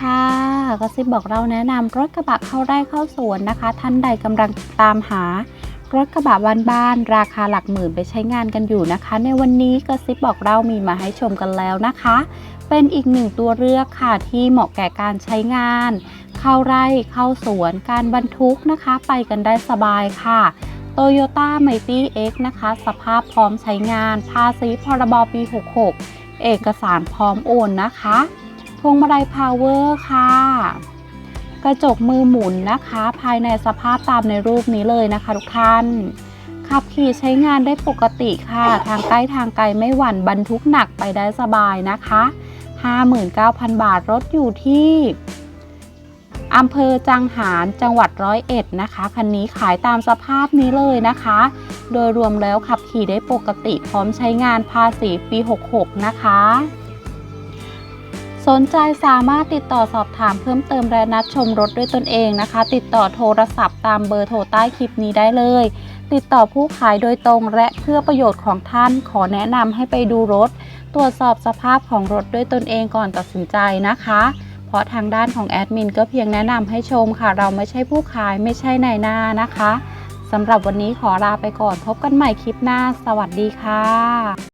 ค่ะกระซิบบอกเราแนะนำรถกระบะเข้าไร่เข้าสวนนะคะ ท่านใดกำลังตามหารถกระบะบ้านๆราคาหลักหมื่นไปใช้งานกันอยู่นะคะ ในวันนี้กระซิบบอกเรามีมาให้ชมกันแล้วนะคะ เป็นอีกหนึ่งตัวเลือกค่ะที่เหมาะแก่การใช้งาน เข้าไร่เข้าสวนการบรรทุกนะคะ ไปกันได้สบายค่ะ Toyota m i g h t y X นะคะ สภาพพร้อมใช้งาน ภาษีพรบปี 66 เอกสารพร้อมโอนนะคะ พวงมาลัยพาวเวอร์ค่ะ กระจกมือหมุนนะคะ ภายในสภาพตามในรูปนี้เลยนะคะทุกท่านขับขี่ใช้งานได้ปกติค่ะ ทางใกล้ทางไกลไม่หวั่นบรรทุกหนักไปได้สบายนะคะ 59,000 บาทรถอยู่ที่อำเภอจังหารจังหวัดร้อยเอ็ดนะคะคันนี้ขายตามสภาพนี้เลยนะคะ โดยรวมแล้วขับขี่ได้ปกติพร้อมใช้งานภาษีปี 66 นะคะ สนใจสามารถติดต่อสอบถามเพิ่มเติมและนัดชมรถด้วยตนเองนะคะ ติดต่อโทรศัพท์ตามเบอร์โทรใต้คลิปนี้ได้เลย ติดต่อผู้ขายโดยตรงและเพื่อประโยชน์ของท่านขอแนะนำให้ไปดูรถ ตรวจสอบสภาพของรถด้วยตนเองก่อนตัดสินใจนะคะ เพราะทางด้านของแอดมินก็เพียงแนะนำให้ชมค่ะ เราไม่ใช่ผู้ขายไม่ใช่นายหน้านะคะสำหรับวันนี้ขอลาไปก่อนพบกันใหม่คลิปหน้า สวัสดีค่ะ